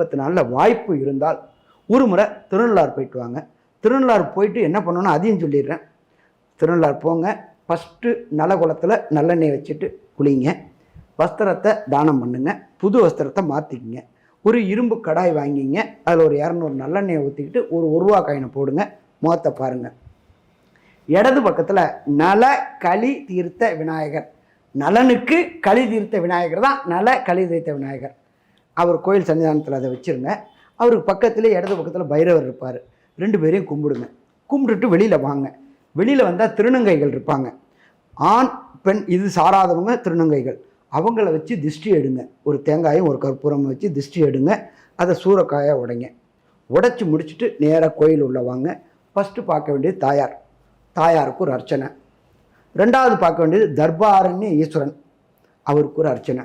பத்து நாளில் வாய்ப்பு இருந்தால் ஒரு முறை திருநள்ளாறு போயிட்டு வாங்க. திருநள்ளாறு போயிட்டு என்ன பண்ணணும்னு அதையும் சொல்லிடுறேன். திருநள்ளாறு போங்க. ஃபஸ்ட்டு நல்ல குளத்தில் நல்லெண்ணெய் வச்சுட்டு குளிங்க. வஸ்திரத்தை தானம் பண்ணுங்க. புது வஸ்திரத்தை மாற்றிக்கிங்க ஒரு இரும்பு கடாய் வாங்கிங்க. அதில் ஒரு இரநூறு நல்லெண்ணெயை ஊற்றிக்கிட்டு ஒரு ஒரு ரூபா காயினை போடுங்க. முகத்தை பாருங்கள் இடது பக்கத்தில் நல களி தீர்த்த விநாயகர். நலனுக்கு களி தீர்த்த விநாயகர் தான் நல களி தீர்த்த விநாயகர். அவர் கோயில் சன்னிதானத்தில் அதை வச்சுருங்க அவருக்கு பக்கத்தில் இடது பக்கத்தில் பைரவர் இருப்பார். ரெண்டு பேரையும் கும்பிடுங்க. கும்பிட்டுட்டு வெளியில் வாங்க. வெளியில் வந்தால் திருநங்கைகள் இருப்பாங்க. ஆண் பெண் இது சாராதவங்க திருநங்கைகள். அவங்கள வச்சு திஷ்டி எடுங்க. ஒரு தேங்காயும் ஒரு கற்பூரம் வச்சு திஷ்டி எடுங்க. அதை சூறக்காயாக உடைங்க. உடைச்சி முடிச்சுட்டு நேராக கோயில் உள்ள வாங்க. ஃபஸ்ட்டு பார்க்க வேண்டியது தாயார். தாயாருக்கு ஒரு அர்ச்சனை. ரெண்டாவது பார்க்க வேண்டியது தர்பாரண்ய ஈஸ்வரன். அவருக்கு ஒரு அர்ச்சனை.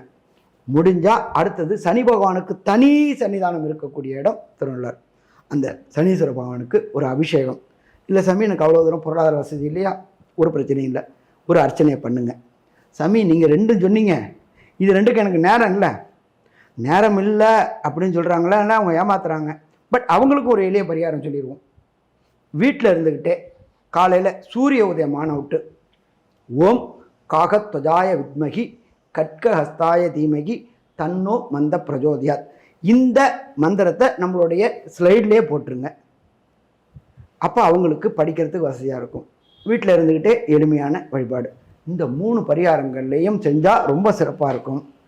முடிஞ்சால் அடுத்தது சனி பகவானுக்கு தனி சன்னிதானம் இருக்கக்கூடிய இடம் திருநள்ளார் அந்த சனீஸ்வர பகவானுக்கு ஒரு அபிஷேகம். இல்லை சாமி எனக்கு அவ்வளோ தூரம் பொருளாதார வசதி இல்லையா? ஒரு பிரச்சனையும் இல்லை. ஒரு அர்ச்சனையை பண்ணுங்கள் சாமி நீங்கள் ரெண்டும் சொன்னீங்க. இது ரெண்டுக்கு எனக்கு நேரம் இல்லை. நேரம் இல்லை அப்படின்னு சொல்கிறாங்களா அவங்க ஏமாத்துறாங்க. பட் அவங்களுக்கு ஒரு எளிய பரிகாரம் சொல்லிடுவோம் வீட்டில் இருந்துக்கிட்டே காலையில் சூரிய உதயமான விட்டு ஓம் காகத்வஜாய வித்மகி கட்க ஹஸ்தாய தீமகி தன்னோ மந்த பிரஜோதியாத். இந்த மந்திரத்தை நம்மளுடைய ஸ்லைட்லேயே போட்டுருங்க. அப்போ அவங்களுக்கு படிக்கிறதுக்கு வசதியாக இருக்கும். வீட்டில் இருந்துக்கிட்டே எளிமையான வழிபாடு. இந்த மூணு பரிகாரங்கள்லேயும் செஞ்சால் ரொம்ப சிறப்பாக இருக்கும்.